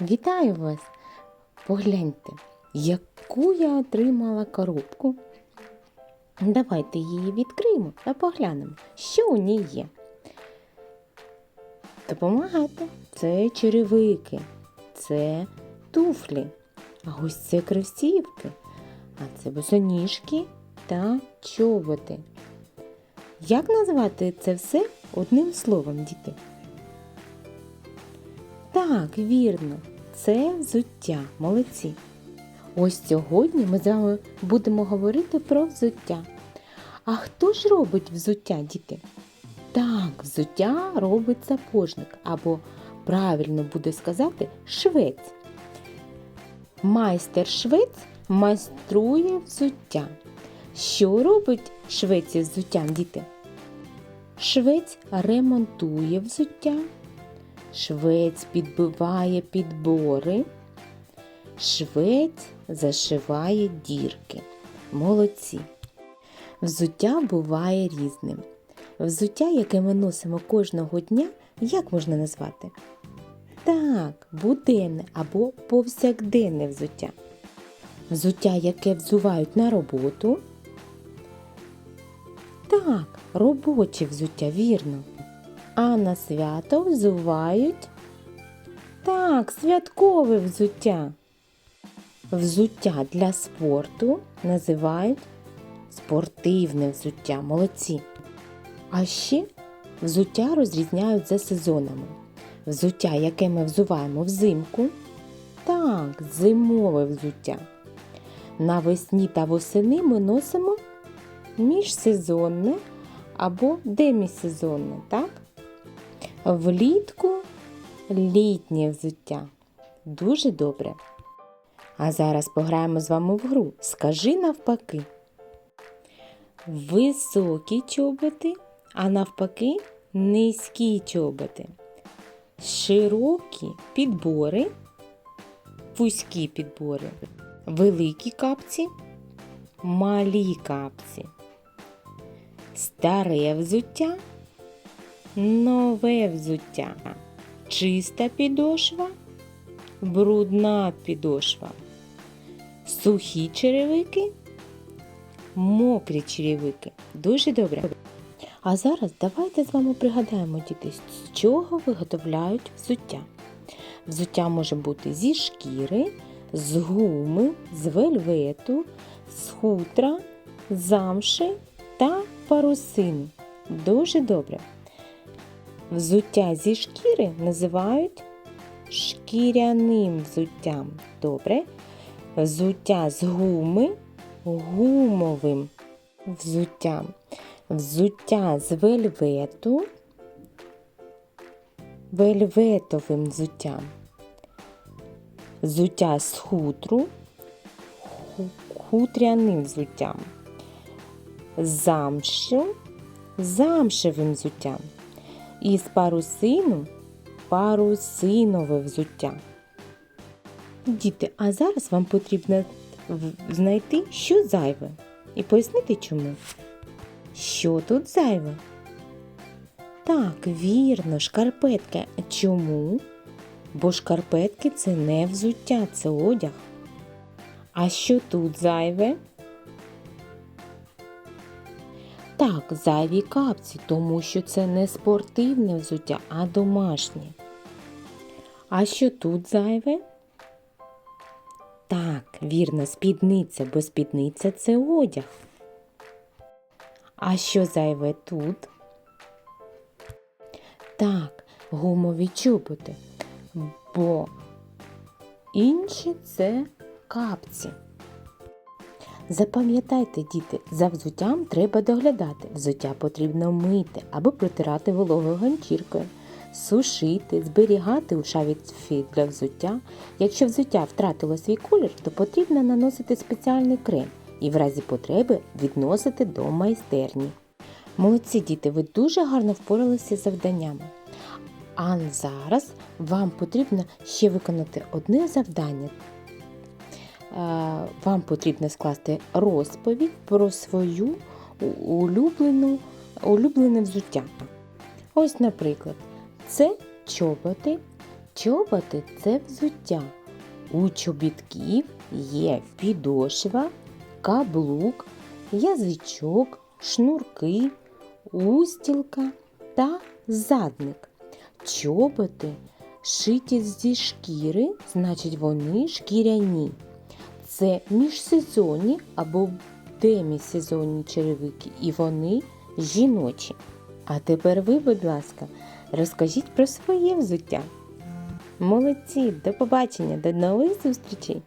Вітаю вас! Погляньте, яку я отримала коробку. Давайте її відкриємо та поглянемо, що у ній є. Допомагайте. Це черевики, це туфлі, а ось це кросівки, а це босоніжки та чоботи. Як назвати це все одним словом, діти? Так, вірно, це взуття. Молодці. Ось сьогодні ми з вами будемо говорити про взуття. А хто ж робить взуття, діти? Так, взуття робить сапожник, або правильно буде сказати швець. Майстер швець майструє взуття. Що робить швець із взуттям, діти? Швець ремонтує взуття. Швець підбиває підбори, швець зашиває дірки. Молодці. Взуття буває різним. Взуття, яке ми носимо кожного дня, як можна назвати? Так, буденне або повсякденне взуття. Взуття, яке взувають на роботу. Так, робоче взуття, вірно. А на свято взувають. Так, святкове взуття. Взуття для спорту називають спортивне взуття. Молодці. А ще взуття розрізняють за сезонами. Взуття, яке ми взуваємо взимку. Так, зимове взуття. Навесні та восени ми носимо міжсезонне або демісезонне, так? Влітку літнє взуття. Дуже добре. А зараз пограємо з вами в гру. Скажи навпаки. Високі чоботи, а навпаки низькі чоботи. Широкі підбори, вузькі підбори, великі капці, малі капці. Старе взуття нове взуття, чиста підошва, брудна підошва, сухі черевики, мокрі черевики. Дуже добре. А зараз давайте з вами пригадаємо, діти, з чого виготовляють взуття. Взуття може бути зі шкіри, з гуми, з вельвету, з хутра, замши та парусини. Дуже добре. Взуття зі шкіри називають шкіряним взуттям. Добре. Взуття з гуми гумовим взуттям. Взуття з вельвету вельветовим взуттям. Взуття з хутру хутряним взуттям. Замшу замшевим взуттям. І з парусину парусинове взуття. Діти, а зараз вам потрібно знайти, що зайве, і пояснити чому. Що тут зайве? Так, вірно, шкарпетки. Чому? Бо шкарпетки це не взуття, це одяг. А що тут зайве? Так, зайві капці, тому що це не спортивне взуття, а домашнє. А що тут зайве? Так, вірно, спідниця, бо спідниця це одяг. А що зайве тут? Так, гумові чоботи, бо інші це капці. Запам'ятайте, діти, за взуттям треба доглядати. Взуття потрібно мити або протирати вологою ганчіркою, сушити, зберігати у шафі для взуття. Якщо взуття втратило свій колір, то потрібно наносити спеціальний крем і в разі потреби відносити до майстерні. Молодці діти, ви дуже гарно впоралися з завданнями. А зараз вам потрібно ще виконати одне завдання. Е, Вам потрібно скласти розповідь про свою улюблену, улюблене взуття. Ось, наприклад, це чоботи Чоботи це взуття. У чобітків є підошва, каблук, язичок, шнурки, устілка та задник. Чоботи шиті зі шкіри, значить вони шкіряні. Це міжсезонні або демісезонні черевики, і вони жіночі. А тепер ви, будь ласка, розкажіть про своє взуття. Молодці, до побачення, до нових зустрічей!